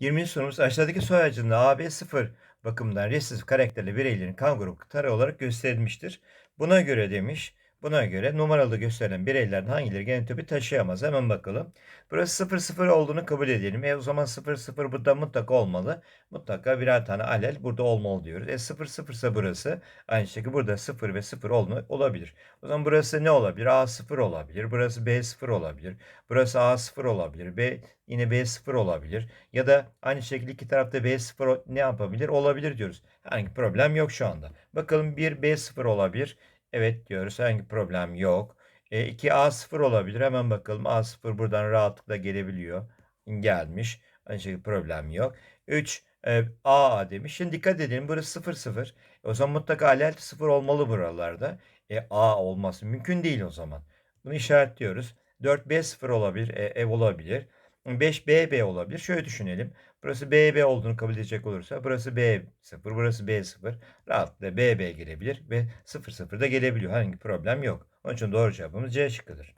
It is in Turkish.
20. sorumuz aşağıdaki soy ağacında AB 0 bakımından resif karakterli bireylerin kan grubu tarih olarak gösterilmiştir. Buna göre demiş, buna göre numaralı gösterilen bireylerden hangileri genotipi taşıyamaz? Hemen bakalım. Burası 0 0 olduğunu kabul edelim. E o zaman 0 0 burada mutlaka olmalı. Mutlaka birer tane alel burada olmalı diyoruz. E 0 0 ise burası aynı şekilde burada 0 ve 0 olma, olabilir. O zaman burası ne olabilir? A 0 olabilir. Burası B 0 olabilir. Burası A 0 olabilir. B yine B 0 olabilir. Ya da aynı şekilde iki tarafta B 0 ne yapabilir? Olabilir diyoruz. Herhangi problem yok şu anda. Bakalım bir B 0 olabilir. Evet diyoruz. Herhangi problem yok. E, 2 A 0 olabilir. Hemen bakalım. A 0 buradan rahatlıkla gelebiliyor. Gelmiş. Aynı şekilde problem yok. 3 e, A demiş. Şimdi dikkat edelim. Burası 0 0. O zaman mutlaka alel 0 olmalı buralarda. E, A olması mümkün değil o zaman. Bunu işaretliyoruz. 4 B 0 olabilir. E, ev olabilir. 5 BB olabilir. Şöyle düşünelim. Burası BB olduğunu kabul edecek olursa burası B0, burası B0. Rahatlıkla BB gelebilir ve 0 0 da gelebiliyor. Herhangi problem yok. Onun için doğru cevabımız C şıkkıdır.